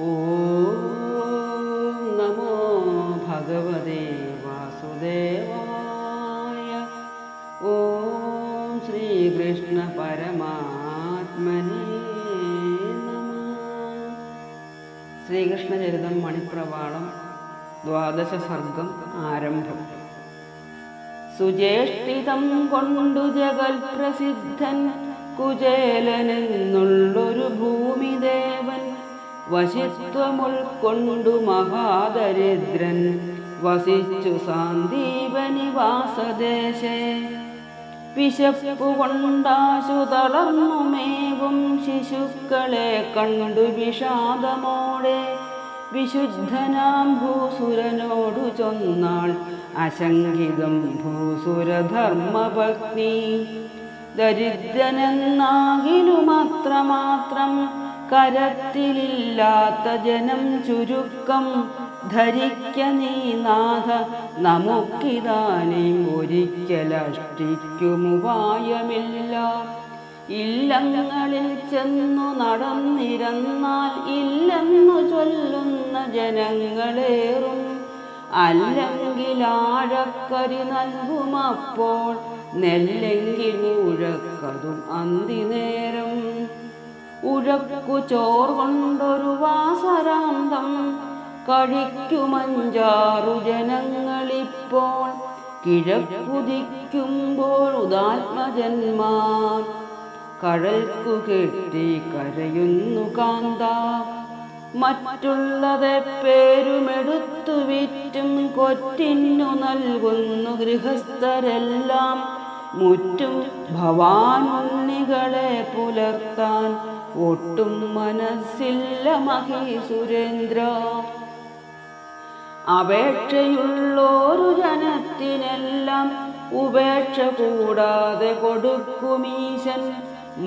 ഓം നമോ ഭഗവതേ വാസുദേവായ ഓം ശ്രീകൃഷ്ണ പരമാത്മനേ നമ ശ്രീകൃഷ്ണചരിതം മണിപ്രവാളം ദ്വാദശ സർഗം ആരംഭം സുചേഷ്ടിതം കൊണ്ടു ജഗൽ പ്രസിദ്ധൻ കുചേലനെന്നുള്ളൊരു ഭൂമിദേവൻ വശിത്വമുൾക്കൊണ്ടു മഹാദരിദ്രൻ വസിച്ചു സാന്ദീപനിവാസദേശേ. വിശപ്പു കൊണ്ടാശു തളർന്നുമേവും ശിശുക്കളെ കണ്ടു വിഷാദമോടെ. വിശുദ്ധനാം ഭൂസുരനോടു ചൊന്നാൾ അശങ്കിതം ഭൂസുരധർമ്മഭഗ്നി ദരിദ്രനെന്നാകിലുമത്രമാത്രം കരത്തിലില്ലാത്ത ജനം ചുരുക്കം ധരിക്ക നീ നാഥ. നമുക്കിതാനും ഒരിക്കലഷ്ടിക്കുമുപായമില്ല ഇല്ലങ്ങളിൽ ചെന്നു നടന്നിരുന്നാൽ ഇല്ലെന്നു ചൊല്ലുന്ന ജനങ്ങളേറും. അല്ലെങ്കിൽ ആഴക്കരി നൽകുമപ്പോൾ നെല്ലെങ്കിൽ ഉഴക്കതും അന്തിനേരം. ഉഴക്കു ചോർ കൊണ്ടൊരു വാസരാന്തം കഴിക്കുമഞ്ചാറു ജനങ്ങളിപ്പോൾ കിഴക്കുതിക്കുമ്പോൾ ഉദാത്മജന്മാർ കഴൽക്കു കെട്ടി കരയുന്നു കാന്ത. മറ്റുള്ളതെ പേരുമെടുത്തു വിറ്റും കൊറ്റിന്നു നൽകുന്നു ഗൃഹസ്ഥരെല്ലാം. മുറ്റും ഭവാനുണ്ണികളെ പുലർത്താൻ ഒട്ടും മനസ്സില്ല മഹീസുരേന്ദ്ര അപേക്ഷയുള്ളോരു ജനത്തിനെല്ലാം ഉപേക്ഷ കൂടാതെ കൊടുക്കുമീശൻ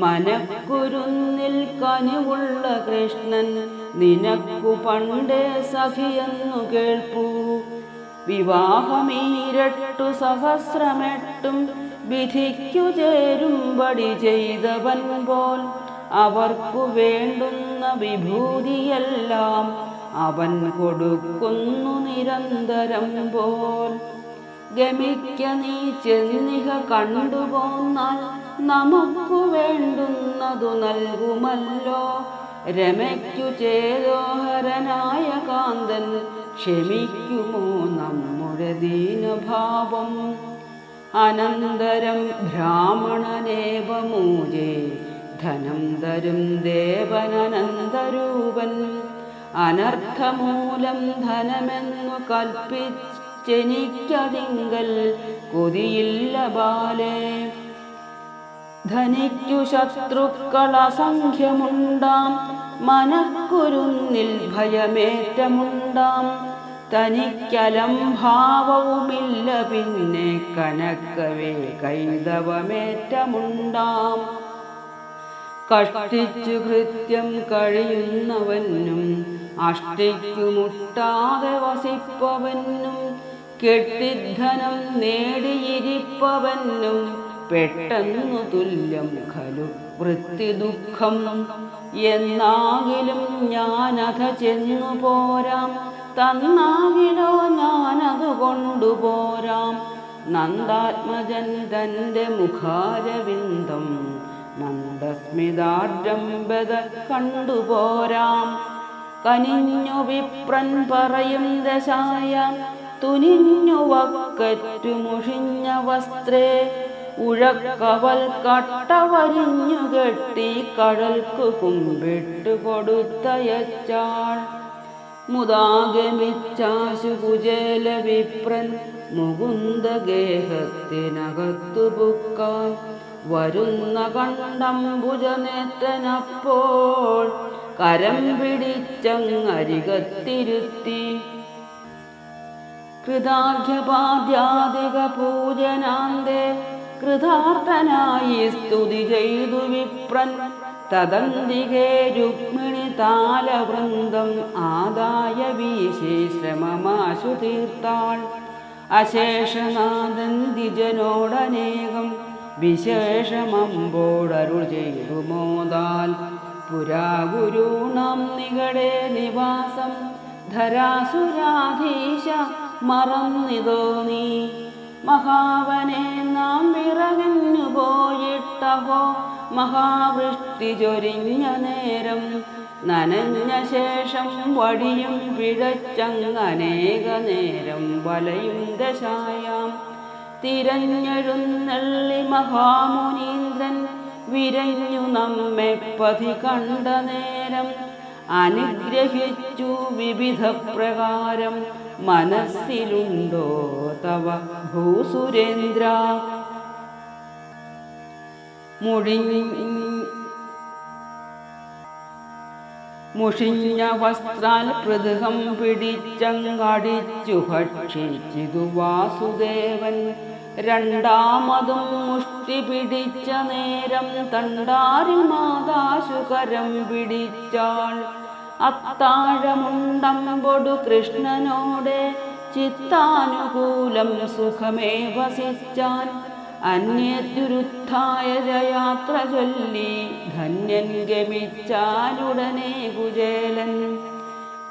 മനക്കുരുന്നിൽ കനിവുള്ള കൃഷ്ണൻ നിനക്കു പണ്ടേ സഖിയെന്നു കേൾപ്പൂ. വിവാഹമീരട്ടു സഹസ്രമെട്ടും വിധിക്കു ചേരുംപടി ചെയ്തവൻ പോൽ അവർക്കു വേണ്ടുന്ന വിഭൂതിയെല്ലാം അവൻ കൊടുക്കുന്നു നിരന്തരം പോൽ. ഗമിക്ക നീ ചെന്നിഹ കണ്ടുപോന്നാൽ നമുക്കു വേണ്ടുന്നതു നൽകുമല്ലോ. രമയ്ക്കു ചേതോഹരനായ കാന്തൻ ക്ഷമിക്കുമോ നമ്മുടെ ദീനഭാവം? അനന്തരം ബ്രാഹ്മണനേവമൂജേ ധനം തരും ദേവനനന്തരൂപൻ. അനർത്ഥമൂലം ധനമെന്നു കൽപ്പിച്ചെനിക്കതിങ്കൽ കൊതിയില്ല ബാലേ. ധനിക്കു ശത്രുക്കൾ അസംഖ്യമുണ്ടാം മനക്കുരുന്നിൽ ഭയമേറ്റമുണ്ടാം. തനിക്കലംഭാവവുമില്ല പിന്നെ കനക്കവേ കൈതവമേറ്റമുണ്ടാം. കഷ്ടിച്ചു കൃത്യം കഴിയുന്നവനും അഷ്ടിക്കുമുട്ടാതെ വസിപ്പവനും കെട്ടിദ്ധനം നേടിയിരിപ്പവനും പെട്ടെന്നു തുല്യം ഖലു വൃത്തിദുഃഖം എന്നാകിലും ഞാനക ചെന്നു പോരാം. തന്നാകിലോ ഞാനതു കൊണ്ടുപോരാം നന്ദാത്മജൻ തന്റെ മുഖാരവിന്ദം നന്ദസ്മിതാർജംബത കണ്ടുപോരാം കനിഞ്ഞു വിപ്രൻ പറയും ദശായ തുനിഞ്ഞു വക്കറ്റു മുഷിഞ്ഞ വസ്ത്രേ ഉഴക്കവൽ കട്ടവരിഞ്ഞു കെട്ടി കടൽക്കു കുമ്പിട്ടു കൊടുത്തയച്ചാൾ. മുതാഗമിച്ചാശു കുചേല വിപ്രൻ മുകുന്ദ ഗേഹത്തിനകത്തു പുക്കാൻ വരുന്ന കണ്ടംബുജനേത്രനപ്പോൾ കരം പിടിച്ചങ്ങരികത്തിരുത്തി. കൃതാഖ്യപാദ്യാദിക പൂജനാന്തേ കൃതാർത്ഥനായി സ്തുതി ചെയ്തു വിപ്രൻ. തദന്തികേ രുക്മിണി താലവൃന്ദം ആദായ വീശി ശ്രമമാശു തീർത്താൾ. അശേഷനാദന്തിജനോടനേകം വിശേഷമമ്പോടരുൾ ചെയ്തു മോദാൽ പുരാഗുരുണം നികടേ നിവാസം. ധരാസുരാധീശ മറന്നിതോ നീ? മഹാവനെ നാം വിറകഞ്ഞു പോയിട്ടവോ? മഹാവൃഷ്ടി ചൊരിഞ്ഞ നേരം നനഞ്ഞ ശേഷം വടിയും പിഴച്ചങ്ങനേക നേരം വലയും ദശായാം. തിരഞ്ഞെഴുന്നള്ളി മഹാമുനീന്ദ്രൻ വിരഞ്ഞു നമ്മെ പതി കണ്ട നേരം അനുഗ്രഹിച്ചു വിവിധ പ്രകാരം മനസ്സിലുണ്ടോ തവ? ഭൂസുരേന്ദ്ര മുഴി മുഷിഞ്ഞ വസ്ത്രാൽ പൃഥകം പിടിച്ചങ്ങടിച്ചു ഭക്ഷിച്ചിതു വാസുദേവൻ. രണ്ടാമതും മുഷ്ടി പിടിച്ച നേരം തണ്ടാരിൽ മാതാശുകരം പിടിച്ചാൾ. അത്താഴമുണ്ടമ്പൊടു കൃഷ്ണനോടെ ചിത്താനുകൂലം സുഖമേ വസിച്ചാൻ അന്യദുരുദ്ധായ ജയാത്ര ചൊല്ലി ധന്യൻ ഗമിച്ചാലുടനെ കുചേലൻ.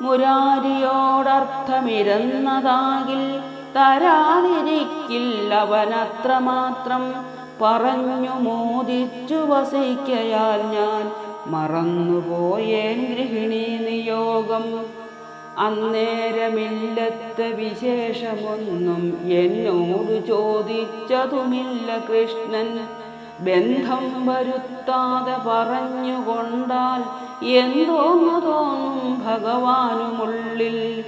മുരാരിയോടർത്ഥമിരുന്നതാകിൽ തരാതിരിക്കില്ല അവനത്രമാത്രം. പറഞ്ഞു മോദിച്ചു വസിക്കയാൽ ഞാൻ മറന്നുപോയേൻ ഗൃഹിണി നിയോഗം. അന്നേരമില്ലത്ത വിശേഷമൊന്നും എന്നോട് ചോദിച്ചതുമില്ല കൃഷ്ണൻ. ബന്ധം വരുത്താതെ പറഞ്ഞുകൊണ്ടാൽ എന്തോന്നു തോന്നും ഭഗവാനുമുള്ളിൽ.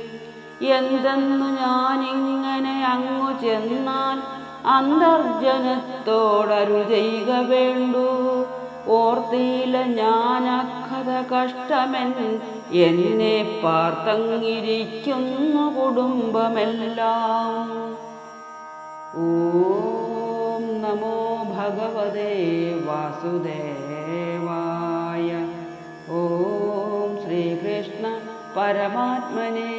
എന്തെന്നു ഞാനിങ്ങനെ അങ്ങു ചെന്നാൽ അന്തർജനത്തോടരു ചെയ്യുക ഓർത്തിയില ഞാനക്കഥ കഷ്ടമൻ. എന്നെ പാർത്തങ്ങിരിക്കുന്നു കുടുംബമെല്ലാം. ഓം നമോ ഭഗവതേ വാസുദേവായ. ഓം ശ്രീകൃഷ്ണ പരമാത്മനേ